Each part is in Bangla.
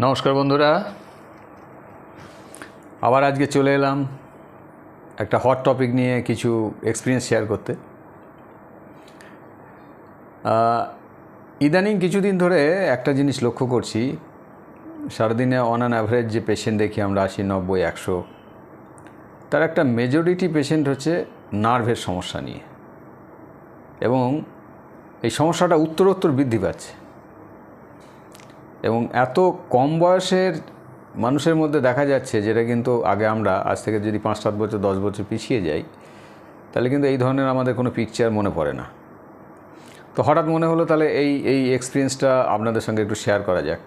নমস্কার বন্ধুরা। আবার আজকে চলে এলাম একটা হট টপিক নিয়ে কিছু এক্সপিরিয়েন্স শেয়ার করতে। ইদানিং কিছুদিন ধরে একটা জিনিস লক্ষ্য করছি। সারাদিনে অন অ্যান অ্যাভারেজ যে পেশেন্ট দেখি আমরা আশি, নব্বই, একশো, তার একটা মেজরিটি পেশেন্ট হচ্ছে নার্ভের সমস্যা নিয়ে। এবং এই সমস্যাটা উত্তরোত্তর বৃদ্ধি পাচ্ছে। এবং এত কম বয়সের মানুষের মধ্যে দেখা যাচ্ছে যেটা কিন্তু আগে আমরা আজ থেকে যদি পাঁচ সাত বছর, দশ বছর পিছিয়ে যাই, তাহলে কিন্তু এই ধরনের আমাদের কোনো পিকচার মনে পড়ে না। তো হঠাৎ মনে হলো তাহলে এই এই এক্সপিরিয়েন্সটা আপনাদের সঙ্গে একটু শেয়ার করা যাক।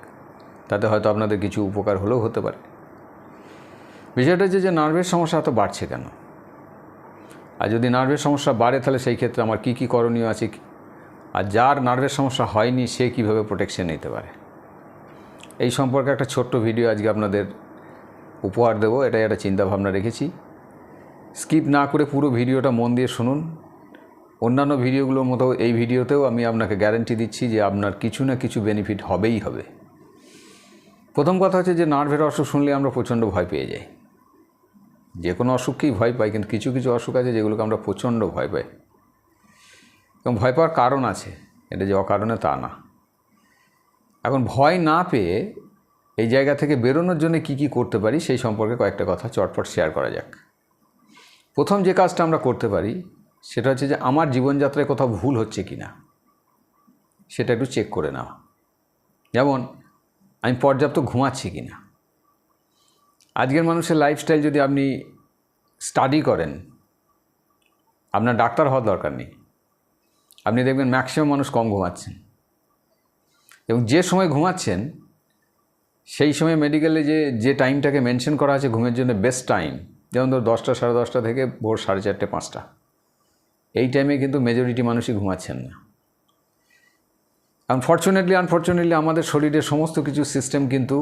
তাতে হয়তো আপনাদের কিছু উপকার হলেও হতে পারে। বিষয়টা হচ্ছে যে নার্ভের সমস্যা এত বাড়ছে কেন? আর যদি নার্ভের সমস্যা বাড়ে, তাহলে সেই ক্ষেত্রে আমার কী কী করণীয় আছে? আর যার নার্ভের সমস্যা হয়নি, সে কীভাবে প্রোটেকশন নিতে পারে? এই সম্পর্কে একটা ছোট্ট ভিডিও আজকে আপনাদের উপহার দেবো, এটাই একটা চিন্তাভাবনা রেখেছি। স্কিপ না করে পুরো ভিডিওটা মন দিয়ে শুনুন। অন্যান্য ভিডিওগুলোর মতো এই ভিডিওতেও আমি আপনাকে গ্যারেন্টি দিচ্ছি যে আপনার কিছু না কিছু বেনিফিট হবেই হবে। প্রথম কথা হচ্ছে যে নার্ভের অসুখ শুনলে আমরা প্রচণ্ড ভয় পেয়ে যাই। যে কোনো অসুখকেই ভয় পাই, কিন্তু কিছু কিছু অসুখ আছে যেগুলোকে আমরা প্রচণ্ড ভয় পাই। এবং ভয় পাওয়ার কারণ আছে, এটা যে অকারণে তা না। এখন ভয় না পেয়ে এই জায়গা থেকে বেরোনোর জন্য কি কি করতে পারি সেই সম্পর্কে কয়েকটা কথা চটপট শেয়ার করা যাক। প্রথম যে কাজটা আমরা করতে পারি, সেটা হচ্ছে যে আমার জীবনযাত্রায় কোথাও ভুল হচ্ছে কি না, সেটা একটু চেক করে নেওয়া। যেমন, আমি পর্যাপ্ত ঘুমাচ্ছি কি না? আজকের মানুষের লাইফস্টাইল যদি আপনি স্টাডি করেন, আপনার ডাক্তার হওয়ার দরকার নেই। আপনি দেখবেন ম্যাক্সিমাম মানুষ কম ঘুমাচ্ছেন। এবং যে সময় ঘুমাচ্ছেন, সেই সময় মেডিকেলে যে যে টাইমটাকে মেনশন করা আছে ঘুমের জন্য বেস্ট টাইম, যেমন ধর দশটা, সাড়ে দশটা থেকে ভোর সাড়ে চারটে, পাঁচটা, এই টাইমে কিন্তু মেজরিটি মানুষই ঘুমাচ্ছেন না। আনফর্চুনেটলি আনফর্চুনেটলি আমাদের শরীরের সমস্ত কিছু সিস্টেম কিন্তু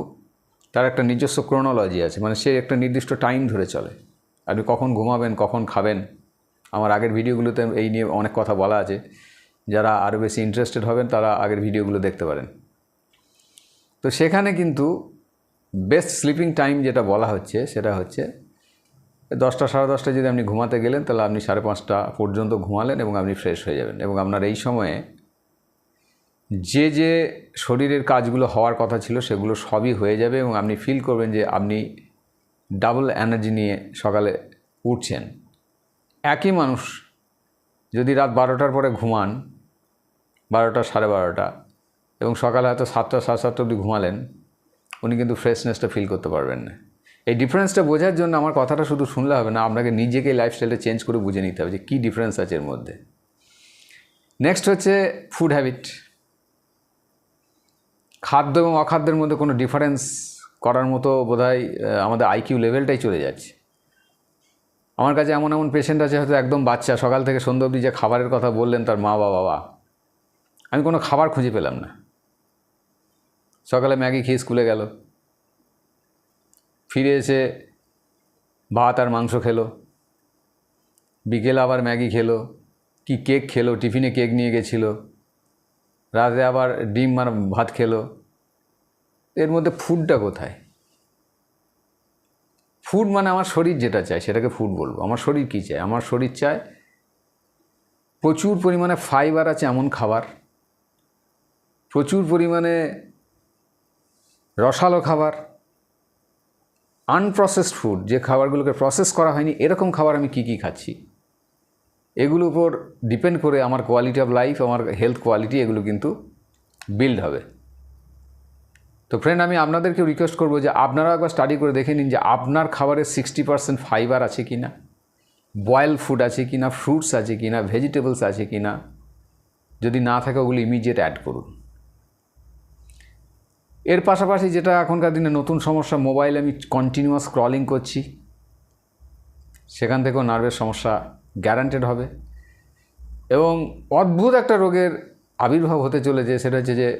তার একটা নিজস্ব ক্রোনোলজি আছে মানে সে একটা নির্দিষ্ট টাইম ধরে চলে। আপনি কখন ঘুমাবেন, কখন খাবেন, আমার আগের ভিডিওগুলোতে এই নিয়ে অনেক কথা বলা আছে। যারা আরও বেশি ইন্টারেস্টেড হবেন, তারা আগের ভিডিওগুলো দেখতে পারেন। তো সেখানে কিন্তু বেস্ট স্লিপিং টাইম যেটা বলা হচ্ছে, সেটা হচ্ছে দশটা, সাড়ে দশটায় যদি আপনি ঘুমাতে গেলেন, তাহলে আপনি সাড়ে পাঁচটা পর্যন্ত ঘুমালেন এবং আপনি ফ্রেশ হয়ে যাবেন। এবং আপনার এই সময়ে যে যে শরীরের কাজগুলো হওয়ার কথা ছিল, সেগুলো সবই হয়ে যাবে এবং আপনি ফিল করবেন যে আপনি ডাবল এনার্জি নিয়ে সকালে উঠছেন। একই মানুষ যদি রাত বারোটার পরে ঘুমান বারোটা, সাড়ে বারোটা। এবং সকালে হয়তো সাতটা, সাড়ে সাতটা অবধি ঘুমালেন, উনি কিন্তু ফ্রেশনেসটা ফিল করতে পারবেন না। এই ডিফারেন্সটা বোঝার জন্য আমার কথাটা শুধু শুনলে হবে না, আপনাকে নিজেকে লাইফস্টাইলটা চেঞ্জ করে বুঝে নিতে হবে যে কী ডিফারেন্স আছে এর মধ্যে। নেক্সট হচ্ছে ফুড হ্যাবিট খাদ্য এবং অখাদ্যের মধ্যে কোনো ডিফারেন্স করার মতো বোধহয় আমাদের আইকিউ লেভেলটাই চলে যাচ্ছে। আমার কাছে এমন এমন পেশেন্ট আছে হয়তো একদম বাচ্চা, সকাল থেকে সন্ধ্যা অবধি যে খাবারের কথা বললেন তার মা বাবা আমি কোনো খাবার খুঁজে পেলাম না। সকালে ম্যাগি খেয়ে স্কুলে গেল। ফিরে এসে ভাত আর মাংস খেলো। বিকেলে আবার ম্যাগি খেলো। কি কেক খেলো? টিফিনে কেক নিয়ে গেছিল। রাতে আবার ডিম আর ভাত খেলো। এর মধ্যে ফুডটা কোথায়? ফুড মানে আমার শরীর যেটা চায়, সেটাকে ফুড বলব। আমার শরীর কী চায়? আমার শরীর চায় প্রচুর পরিমাণে ফাইবার আছে এমন খাবার প্রচুর পরিমাণে রসালো খাবার আনপ্রসেসড ফুড যে খাবারগুলোকে প্রসেস করা হয়নি, এরকম খাবার আমি কী কী খাচ্ছি? এগুলোর উপর ডিপেন্ড করে আমার কোয়ালিটি অফ লাইফ আমার হেলথ কোয়ালিটি এগুলো কিন্তু বিল্ড হবে। তো ফ্রেন্ড আমি আপনাদেরকে রিকোয়েস্ট করব যে আপনারা একবার স্টাডি করে দেখে নিন যে আপনার খাবারের সিক্সটি পার্সেন্ট ফাইবার আছে কি না বয়েল ফুড আছে কি না ফ্রুটস আছে কি না ভেজিটেবলস আছে কি না। যদি না থাকে, ওগুলো ইমিডিয়েট অ্যাড করুন। এর পাশাপাশি যেটা এখনকার দিনে নতুন সমস্যা মোবাইল আমি কন্টিনিউয়াস স্ক্রলিং করছি। সেখান থেকেও নার্ভের সমস্যা গ্যারান্টেড হবে। এবং অদ্ভুত একটা রোগের আবির্ভাব হতে চলেছে, সেটা হচ্ছে যে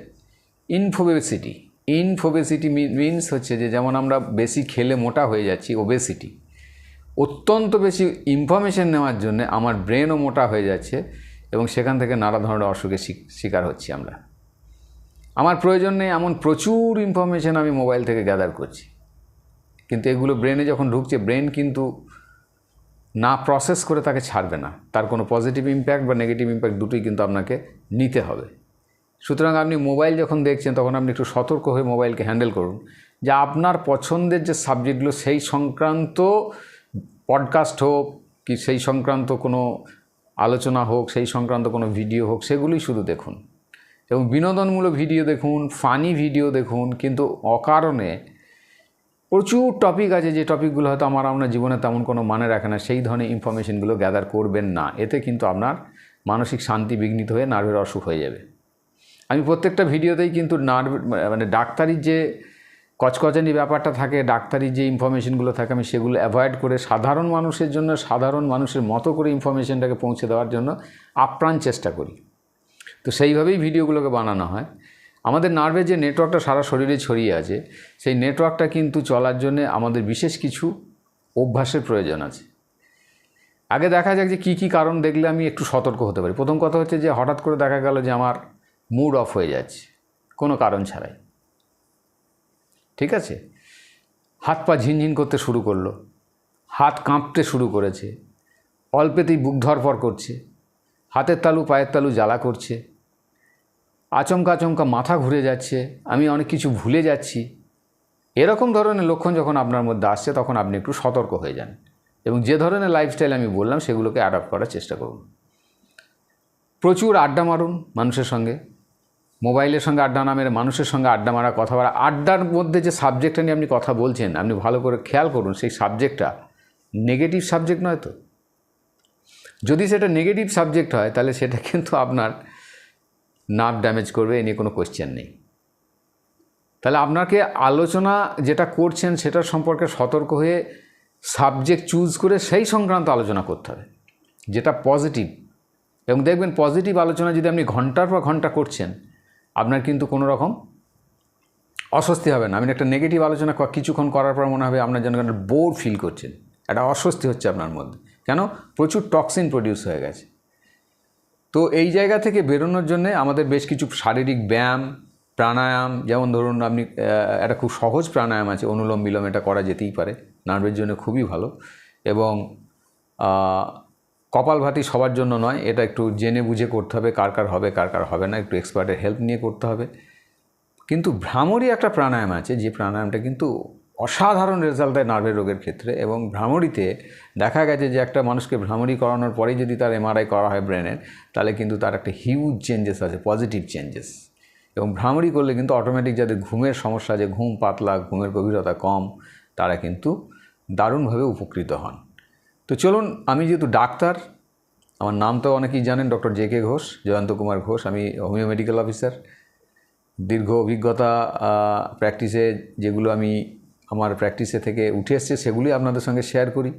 ইনফোবেসিটি ইনফোবেসিটি মিনস হচ্ছে যে যেমন আমরা বেশি খেলে মোটা হয়ে যাচ্ছি ওবেসিটি অত্যন্ত বেশি ইনফরমেশন নেওয়ার জন্য আমার ব্রেনও মোটা হয়ে যাচ্ছে এবং সেখান থেকে নানা ধরনের অসুখের শিক- শিকার হচ্ছি আমরা। আমার প্রয়োজন নেই, এমন প্রচুর ইনফরমেশন আমি মোবাইল থেকে গ্যাদার করছি। কিন্তু এগুলো ব্রেনে যখন ঢুকছে ব্রেন কিন্তু না প্রসেস করে তাকে ছাড়বে না। তার কোনো পজিটিভ ইম্প্যাক্ট বা নেগেটিভ ইম্প্যাক্ট দুটোই কিন্তু আপনাকে নিতে হবে। সুতরাং আপনি মোবাইল যখন দেখছেন, তখন আপনি একটু সতর্ক হয়ে মোবাইলকে হ্যান্ডেল করুন। যে আপনার পছন্দের যে সাবজেক্টগুলো সেই সংক্রান্ত পডকাস্ট হোক, কি সেই সংক্রান্ত কোনো আলোচনা হোক, সেই সংক্রান্ত কোনো ভিডিও হোক, সেগুলোই শুধু দেখুন। এবং বিনোদনমূলক ভিডিও দেখুন ফানি ভিডিও দেখুন, কিন্তু অকারণে প্রচুর টপিক আছে যে টপিকগুলো হয়তো আমার আপনার জীবনে তেমন কোনো মানে রাখে না। সেই ধরনের ইনফরমেশনগুলো গ্যাদার করবেন না। এতে কিন্তু আপনার মানসিক শান্তি বিঘ্নিত হয়ে নার্ভের অসুখ হয়ে যাবে। আমি প্রত্যেকটা ভিডিওতেই কিন্তু নার্ভ মানে ডাক্তারির যে কচকচানি ব্যাপারটা থাকে ডাক্তারি যে ইনফরমেশনগুলো থাকে, আমি সেগুলো অ্যাভয়েড করে সাধারণ মানুষের জন্য, সাধারণ মানুষের মতো করে ইনফরমেশনটাকে পৌঁছে দেওয়ার জন্য আপ্রাণ চেষ্টা করি। তো সেইভাবেই ভিডিওগুলোকে বানানো হয়। আমাদের নার্ভের যে নেটওয়ার্কটা সারা শরীরে ছড়িয়ে আছে, সেই নেটওয়ার্কটা কিন্তু চলার জন্য আমাদের বিশেষ কিছু অভ্যাসের প্রয়োজন আছে। আগে দেখা যাক যে কী কী কারণ দেখলে আমি একটু সতর্ক হতে পারি। প্রথম কথা হচ্ছে যে হঠাৎ করে দেখা গেল যে আমার মুড অফ হয়ে যাচ্ছে, কোনো কারণ ছাড়াই। ঠিক আছে? হাত পা ঝিনঝিন করতে শুরু করল, হাত কাঁপতে শুরু করেছে, অল্পেতেই বুক ধরফর করছে, হাতের তালু পায়ের তালু জ্বালা করছে আচমকা আচমকা মাথা ঘুরে যাচ্ছে, আমি অনেক কিছু ভুলে যাচ্ছি। এরকম ধরনের লক্ষণ যখন আপনার মধ্যে আসছে, তখন আপনি একটু সতর্ক হয়ে যান এবং যে ধরনের লাইফস্টাইল আমি বললাম, সেগুলোকে অ্যাডাপ্ট করার চেষ্টা করুন। প্রচুর আড্ডা মারুন মানুষের সঙ্গে। মোবাইলের সঙ্গে আড্ডা না মেরে মানুষের সঙ্গে আড্ডা মারা কথা বলা, আড্ডার মধ্যে যে সাবজেক্টটা নিয়ে আপনি কথা বলছেন, আপনি ভালো করে খেয়াল করুন, সেই সাবজেক্টটা নেগেটিভ সাবজেক্ট নয় তো? যদি সেটা নেগেটিভ সাবজেক্ট হয়, তাহলে সেটা কিন্তু আপনার নার্ভ ড্যামেজ করবে, এ নিয়ে কোনো কোয়েশ্চেন নেই। তাহলে আপনাকে আলোচনা যেটা করছেন সেটার সম্পর্কে সতর্ক হয়ে সাবজেক্ট চুজ করে সেই সংক্রান্ত আলোচনা করতে হবে, যেটা পজিটিভ এবং দেখবেন পজিটিভ আলোচনা যদি আপনি ঘণ্টার পর ঘণ্টা করছেন, আপনার কিন্তু কোনো রকম অস্বস্তি হবে না। আপনি একটা নেগেটিভ আলোচনা কিছুক্ষণ করার পর মনে হবে আপনার যেন একটা বোর ফিল করছেন। একটা অস্বস্তি হচ্ছে আপনার মধ্যে। কেন? প্রচুর টক্সিন প্রডিউস হয়ে গেছে। তো এই জায়গা থেকে বেরোনোর জন্য আমাদের বেশ কিছু শারীরিক ব্যায়াম, প্রাণায়াম, যেমন ধরুন আপনি একটা খুব সহজ প্রাণায়াম আছে, অনুলোম বিলোম এটা করা যেতেই পারে, নার্ভের জন্য খুবই ভালো এবং কপালভাতি সবার জন্য নয়, এটা একটু জেনে বুঝে করতে হবে কার কার হবে, কার কার হবে না, একটু এক্সপার্টের হেল্প নিয়ে করতে হবে। কিন্তু ভ্রামরই একটা প্রাণায়াম আছে, যে প্রাণায়ামটা কিন্তু অসাধারণ রেজাল্ট দেয় নার্ভের রোগের ক্ষেত্রে এবং ভ্রামরীতে দেখা গেছে যে একটা মানুষকে ভ্রামরী করানোর পরেই যদি তার এমআরআই করা হয় ব্রেনের তাহলে কিন্তু তার একটা হিউজ চেঞ্জেস আছে পজিটিভ চেঞ্জেস এবং ভ্রামরী করলে কিন্তু অটোমেটিক যাদের ঘুমের সমস্যা যে ঘুম পাতলা, ঘুমের গভীরতা কম, তারা কিন্তু দারুণভাবে উপকৃত হন। তো চলুন, আমি যেহেতু ডাক্তার, আমার নাম তো অনেকেই জানেন, doctor J K Ghosh, Jayanta Kumar Ghosh, আমি হোমিও মেডিকেল অফিসার দীর্ঘ অভিজ্ঞতা প্র্যাকটিসে যেগুলো আমি আমার প্র্যাকটিসে থেকে উঠে এসছে সেগুলি আপনাদের সঙ্গে শেয়ার করি।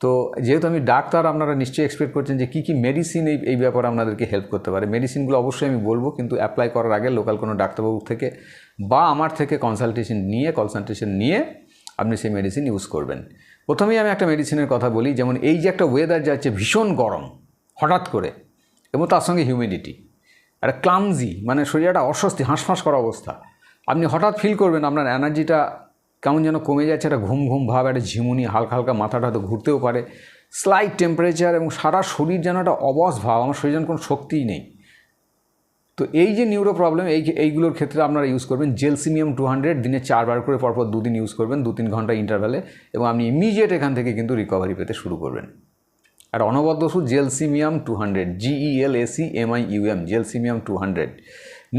তো যেহেতু আমি ডাক্তার, আপনারা নিশ্চয়ই এক্সপেক্ট করছেন যে কী কী মেডিসিন এই এই ব্যাপারে আপনাদেরকে হেল্প করতে পারে। মেডিসিনগুলো অবশ্যই আমি বলব, কিন্তু অ্যাপ্লাই করার আগে লোকাল কোনো ডাক্তারবাবু থেকে বা আমার থেকে কনসালটেশন নিয়ে কনসালটেশন নিয়ে আপনি সেই মেডিসিন ইউজ করবেন। প্রথমেই আমি একটা মেডিসিনের কথা বলি, যেমন এই যে একটা ওয়েদার যাচ্ছে ভীষণ গরম, হঠাৎ করে, এবং তার সঙ্গে হিউমিডিটি একটা ক্লামজি মানে শরীরে একটা অস্বস্তি, হাঁসফাঁস করা অবস্থা। আপনি হঠাৎ ফিল করবেন আপনার এনার্জিটা কেমন যেন কমে যাচ্ছে, একটা ঘুম ঘুম ভাব, একটা ঝিমুনি, হালকা হালকা মাথাটা হয়তো ঘুরতেও পারে। স্লাইট টেম্পারেচার এবং সারা শরীর যেন একটা অবস ভাব, আমার শরীরে যেন কোনো শক্তিই নেই। তো এই যে নিউরো প্রবলেম এই এইগুলোর ক্ষেত্রে আপনারা ইউজ করবেন জেলসিমিয়াম টু হান্ড্রেড দিনে চারবার করে পরপর দুদিন ইউজ করবেন দু তিন ঘণ্টা ইন্টারভ্যালে এবং আপনি ইমিডিয়েট এখান থেকে কিন্তু রিকভারি পেতে শুরু করবেন। আর অনবদ্য ওষুধ gelsemium two hundred GEL SE MI UM gelsemium two hundred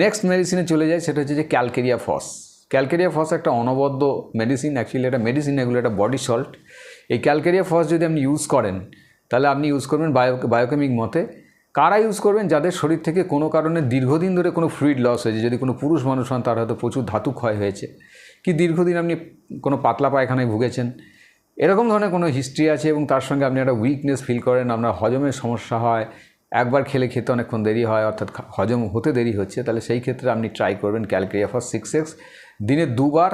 next মেডিসিনে চলে যায় সেটা হচ্ছে যে ক্যালকেরিয়া ফস ক্যালকেরিয়া ফস একটা অনবদ্য মেডিসিন অ্যাকচুয়ালি এটা মেডিসিন এগুলো একটা বডি সল্ট এই ক্যালকেরিয়া ফস যদি আপনি ইউজ করেন, তাহলে আপনি ইউজ করবেন বায়ো বায়োকেমিক মতে। কারা ইউজ করবেন? যাদের শরীর থেকে কোনো কারণে দীর্ঘদিন ধরে কোনো ফ্লুইড লস হয়েছে। যদি কোনো পুরুষ মানুষ হন, তার হয়তো প্রচুর ধাতু ক্ষয় হয়েছে। কি দীর্ঘদিন আপনি কোনো পাতলা পায়খানায় ভুগেছেন? এরকম ধরনের কোনো হিস্ট্রি আছে এবং তার সঙ্গে আপনি একটা উইকনেস ফিল করেন, আপনার হজমের সমস্যা হয়, একবার খেলে খেতে অনেকক্ষণ দেরি হয়, অর্থাৎ হজম হতে দেরি হচ্ছে, তাহলে সেই ক্ষেত্রে আপনি ট্রাই করবেন ক্যালকেরিয়া ফর সিক্স এক্স দিনে দুবার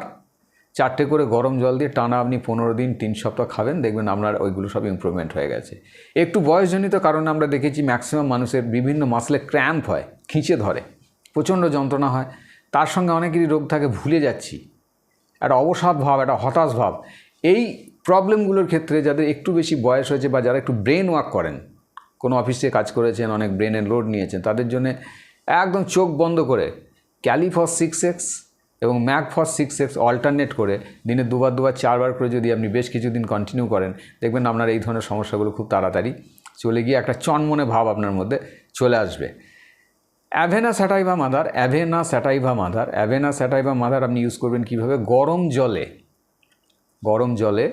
চারটে করে গরম জল দিয়ে টানা আপনি পনেরো দিন, তিন সপ্তাহ খাবেন, দেখবেন আপনার ওইগুলো সব ইমপ্রুভমেন্ট হয়ে গেছে। একটু বয়সজনিত কারণে আমরা দেখেছি ম্যাক্সিমাম মানুষের বিভিন্ন মাসলে ক্র্যাম্প হয়, খিঁচে ধরে, প্রচণ্ড যন্ত্রণা হয়। তার সঙ্গে অনেকেরই রোগ থাকে, ভুলে যাচ্ছি। একটা অবসাদ ভাব, একটা হতাশ ভাব। এই প্রবলেমগুলোর ক্ষেত্রে যাদের একটু বেশি বয়স হয়েছে বা যারা একটু ব্রেন ওয়ার্ক করেন, কোনো অফিসে কাজ করেছেন, অনেক ব্রেনের লোড নিয়েছেন, তাদের জন্য একদম চোখ বন্ধ করে ক্যালিফস সিক্স এক্স এবং mag phos six X alternate করে দিনে দুবার দুবার, চারবার করে যদি আপনি বেশ কিছুদিন কন্টিনিউ করেন, দেখবেন আপনার এই ধরনের সমস্যাগুলো খুব তাড়াতাড়ি চলে গিয়ে একটা চনমনে ভাব আপনার মধ্যে চলে আসবে। Avena sativa mother avena sativa mother avena sativa mother আপনি ইউজ করবেন কীভাবে? গরম জলে গরম জলে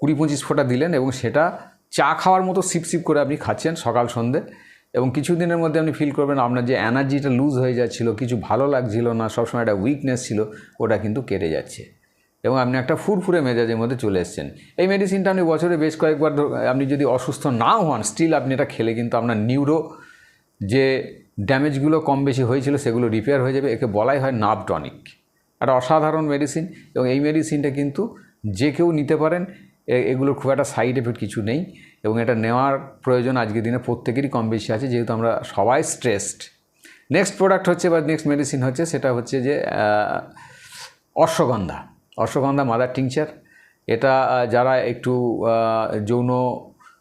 কুড়ি পঁচিশ ফোঁটা দিলেন এবং সেটা চা খাওয়ার মতো সিপ সিপ করে আপনি খাচ্ছেন সকাল সন্ধে এবং কিছুদিনের মধ্যে আপনি ফিল করবেন আপনার যে এনার্জিটা লুজ হয়ে যাচ্ছিল, কিছু ভালো লাগছিল না, সবসময় একটা উইকনেস ছিল, ওটা কিন্তু কেটে যাচ্ছে। এবং আপনি একটা ফুরফুরে মেজাজের মধ্যে চলে এসেছেন। এই মেডিসিনটা আপনি বছরে বেশ কয়েকবার আপনি যদি অসুস্থ নাও হন স্টিল আপনি এটা খেলে কিন্তু আপনার নিউরো যে ড্যামেজগুলো কম বেশি হয়েছিল, সেগুলো রিপেয়ার হয়ে যাবে। একে বলাই হয় নাভ টনিক একটা অসাধারণ মেডিসিন এবং এই মেডিসিনটা কিন্তু যে কেউ নিতে পারেন এগুলোর খুব একটা সাইড এফেক্ট কিছু নেই। এবং এটা নেওয়ার প্রয়োজন আজকের দিনে প্রত্যেকেরই কম বেশি আছে, যেহেতু আমরা সবাই স্ট্রেসড নেক্সট প্রোডাক্ট হচ্ছে বা নেক্সট মেডিসিন হচ্ছে, সেটা হচ্ছে যে অশ্বগন্ধা। অশ্বগন্ধা মাদার টিংচার এটা যারা একটু যৌন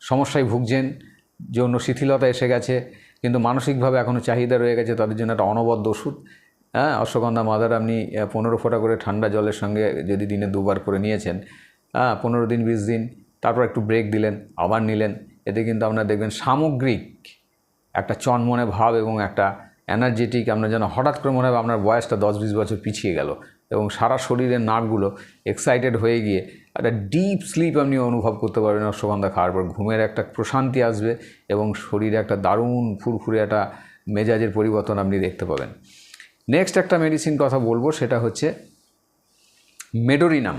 সমস্যায় ভুগছেন, যৌন শিথিলতা এসে গেছে, কিন্তু মানসিকভাবে এখনও চাহিদা রয়ে গেছে, তাদের জন্য একটা অনবদ্য ওষুধ। হ্যাঁ অশ্বগন্ধা মাদার আপনি পনেরো ফোঁটা করে ঠান্ডা জলের সঙ্গে যদি দিনে দুবার করে নিয়েছেন হ্যাঁ পনেরো দিন, বিশ দিন তারপর একটু ব্রেক দিলেন, আবার নিলেন। এতে কিন্তু আপনার দেখবেন সামগ্রিক একটা চনমনে ভাব এবং একটা এনার্জেটিক আপনার যেন হঠাৎ করে মনে হবে আপনার বয়সটা দশ বিশ বছর পিছিয়ে গেল এবং সারা শরীরের নার্ভগুলো এক্সাইটেড হয়ে গিয়ে একটা ডিপ স্লিপ আপনি অনুভব করতে পারবেন অশ্বগন্ধা খাওয়ার পর। ঘুমের একটা প্রশান্তি আসবে এবং শরীরে একটা দারুণ ফুরফুরে একটা মেজাজের পরিবর্তন আপনি দেখতে পাবেন। নেক্সট একটা মেডিসিন কথা বলব, সেটা হচ্ছে মেডোরিনাম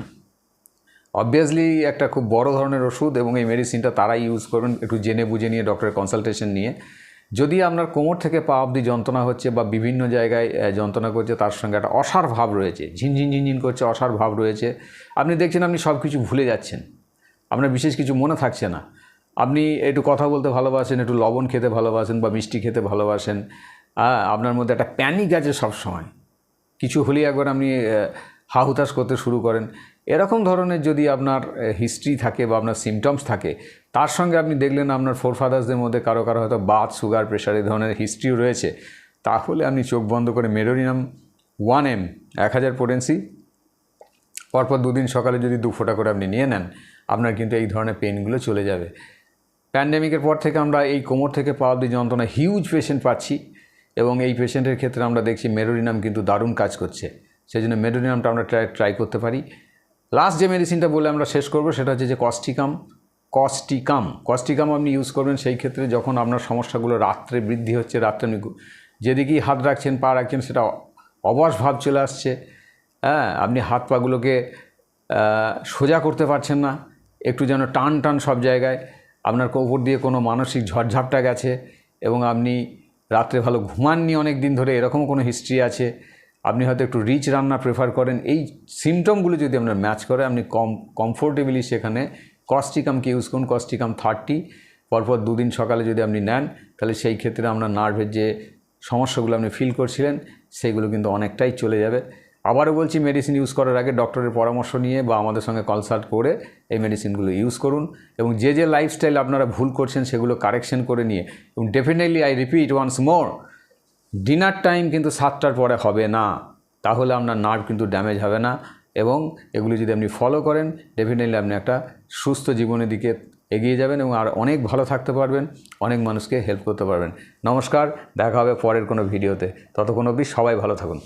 অবভিয়াসলি একটা খুব বড় ধরনের ওষুধ এবং এই মেডিসিনটা তারাই ইউজ করবেন একটু জেনে বুঝে নিয়ে ডক্টরের কনসালটেশন নিয়ে। যদি আপনার কোমর থেকে পা অবধি যন্ত্রণা হচ্ছে বা বিভিন্ন জায়গায় যন্ত্রণা করছে, তার সঙ্গে একটা অসার ভাব রয়েছে, ঝিনঝিন ঝিনঝিন করছে, অসার ভাব রয়েছে, আপনি দেখছেন আপনি সব কিছু ভুলে যাচ্ছেন। আপনার বিশেষ কিছু মনে থাকছে না। আপনি একটু কথা বলতে ভালোবাসেন, একটু লবণ খেতে ভালোবাসেন বা মিষ্টি খেতে ভালোবাসেন আপনার মধ্যে একটা প্যানিক আছে সবসময়। কিছু হলেই একবার আপনি হাহুতাশ করতে শুরু করেন। এরকম ধরনের যদি আপনার হিস্ট্রি থাকে বা আপনার সিমটমস থাকে, তার সঙ্গে আপনি দেখলেন আপনার ফোর ফাদার্সদের মধ্যে কারও কারও হয়তো বাত সুগার প্রেশার এই ধরনের হিস্ট্রিও রয়েছে। তাহলে আপনি চোখ বন্ধ করে মেডোরিনাম ওয়ান এম এক হাজার পোটেন্সি পরপর দুদিন সকালে যদি দু ফোঁটা করে আপনি নিয়ে নেন, আপনার কিন্তু এই ধরনের পেনগুলো চলে যাবে। প্যান্ডেমিকের পর থেকে আমরা এই কোমর থেকে পাওয়া অব্দি যন্ত্রণা হিউজ পেশেন্ট পাচ্ছি এবং এই পেশেন্টের ক্ষেত্রে আমরা দেখছি মেডোরিনাম কিন্তু দারুণ কাজ করছে। সেই জন্য মেডোরিনামটা আমরা ট্রাই ট্রাই করতে পারি। লাস্ট যে মেডিসিনটা বলে আমরা শেষ করব, সেটা হচ্ছে যে কস্টিকাম কস্টিকাম কস্টিকাম আপনি ইউজ করবেন সেই ক্ষেত্রে যখন আপনার সমস্যাগুলো রাত্রে বৃদ্ধি হচ্ছে, রাত্রে যেদিকেই হাত রাখছেন, পা রাখছেন, সেটা অবশ ভাব চলে আসছে। হ্যাঁ আপনি হাত পাগুলোকে সোজা করতে পারছেন না। একটু যেন টান টান সব জায়গায় আপনার কোপর দিয়ে কোনো মানসিক ঝড়ঝাপটা গেছে এবং আপনি রাত্রে ভালো ঘুমাননি অনেক দিন ধরে এরকম কোনো হিস্ট্রি আছে। আপনি হয়তো একটু রিচ রান্না প্রেফার করেন, এই সিমটমগুলো যদি আপনার ম্যাচ করে, আপনি কম কমফোর্টেবলি সেখানে কস্টিকামকে ইউজ করুন কস্টিকাম থার্টি পরপর দুদিন সকালে যদি আপনি নেন, তাহলে সেই ক্ষেত্রে আপনার নার্ভের যে সমস্যাগুলো আপনি ফিল করছিলেন সেইগুলো কিন্তু অনেকটাই চলে যাবে। আবারও বলছি মেডিসিন ইউজ করার আগে ডক্টরের পরামর্শ নিয়ে বা আমাদের সঙ্গে কনসাল্ট করে এই মেডিসিনগুলো ইউজ করুন এবং যে যে লাইফস্টাইল আপনারা ভুল করছেন, সেগুলো কারেকশন করে নিয়ে এবং definitely I repeat once more dinner time কিন্তু সাতটার পরে হবে না। তাহলে আপনার নার্ভ কিন্তু ড্যামেজ হবে না এবং এগুলি যদি আপনি ফলো করেন ডেফিনেটলি আপনি একটা সুস্থ জীবনের দিকে এগিয়ে যাবেন এবং আর অনেক ভালো থাকতে পারবেন, অনেক মানুষকে হেল্প করতে পারবেন। নমস্কার, দেখা হবে পরের কোনো ভিডিওতে ততক্ষণ অবধি সবাই ভালো থাকুন।